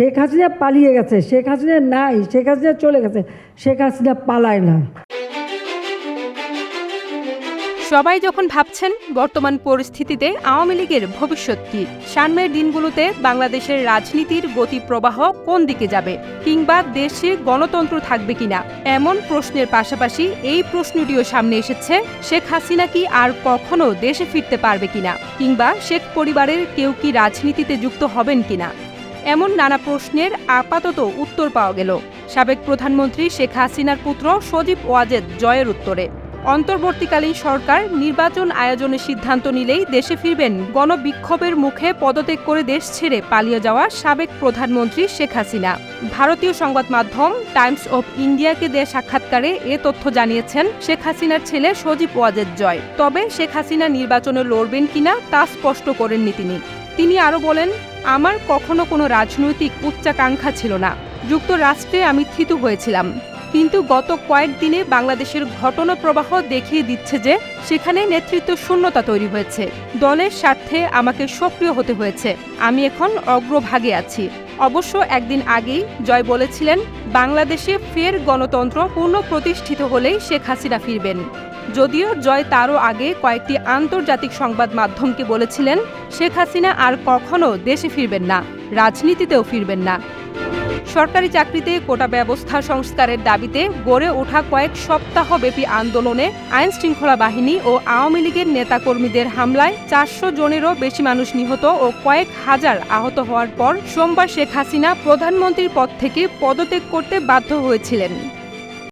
শেখ হাসিনা পালিয়ে গেছে, শেখ হাসিনা নাই, শেখ হাসিনা চলে গেছে, শেখ হাসিনা পালায় না। সবাই যখন ভাবছেন বর্তমান পরিস্থিতিতে আওয়ামী লীগের ভবিষ্যৎ কি, সামনের দিনগুলোতে বাংলাদেশের রাজনীতির গতি প্রবাহ কোন দিকে যাবে, কিংবা দেশে গণতন্ত্র থাকবে কিনা, এমন প্রশ্নের পাশাপাশি এই প্রশ্নটিও সামনে এসেছে, শেখ হাসিনা কি আর কখনো দেশে ফিরতে পারবে কিনা, কিংবা শেখ পরিবারের কেউ কি রাজনীতিতে যুক্ত হবেন কিনা। এমন নানা প্রশ্নের আপাতত উত্তর পাওয়া গেল। সাবেক প্রধানমন্ত্রী শেখ হাসিনার পুত্র সজীব ওয়াজেদ জয়ের উত্তরে, অন্তর্বর্তীকালীন সরকার নির্বাচন আয়োজনের সিদ্ধান্ত নিলেই দেশে ফিরবেন গণবিক্ষোভের মুখে পদত্যাগ করে দেশ ছেড়ে পালিয়ে যাওয়া সাবেক প্রধানমন্ত্রী শেখ হাসিনা। ভারতীয় সংবাদ মাধ্যম টাইমস অব ইন্ডিয়াকে দেয়া সাক্ষাৎকারে এ তথ্য জানিয়েছেন শেখ হাসিনার ছেলে সজীব ওয়াজেদ জয়। তবে শেখ হাসিনা নির্বাচনে লড়বেন কিনা তা স্পষ্ট করেননি তিনি। তিনি আরও বলেন, আমার কখনো কোনো রাজনৈতিক উচ্চাকাঙ্ক্ষা ছিল না। যুক্তরাষ্ট্রে আমি থিতু হয়েছিলাম। কিন্তু গত কয়েকদিনে বাংলাদেশের ঘটনা প্রবাহ দেখিয়ে দিচ্ছে যে সেখানে নেতৃত্ব শূন্যতা তৈরি হয়েছে। দলের স্বার্থে আমাকে সক্রিয় হতে হয়েছে। আমি এখন অগ্রভাগে আছি। অবশ্য একদিন আগেই জয় বলেছিলেন, বাংলাদেশে ফের গণতন্ত্র পূর্ণ প্রতিষ্ঠিত হলেই শেখ হাসিনা ফিরবেন। যদিও জয় তারও আগে কয়েকটি আন্তর্জাতিক সংবাদ মাধ্যমকে বলেছিলেন, শেখ হাসিনা আর কখনো দেশে ফিরবেন না, রাজনীতিতেও ফিরবেন না। সরকারি চাকরিতে কোটা ব্যবস্থা সংস্কারের দাবিতে গড়ে ওঠা কয়েক সপ্তাহব্যাপী আন্দোলনে আইন শৃঙ্খলা বাহিনী ও আওয়ামী লীগের নেতাকর্মীদের হামলায় চারশো জনেরও বেশি মানুষ নিহত ও কয়েক হাজার আহত হওয়ার পর সোমবার শেখ হাসিনা প্রধানমন্ত্রীর পদ থেকে পদত্যাগ করতে বাধ্য হয়েছিলেন।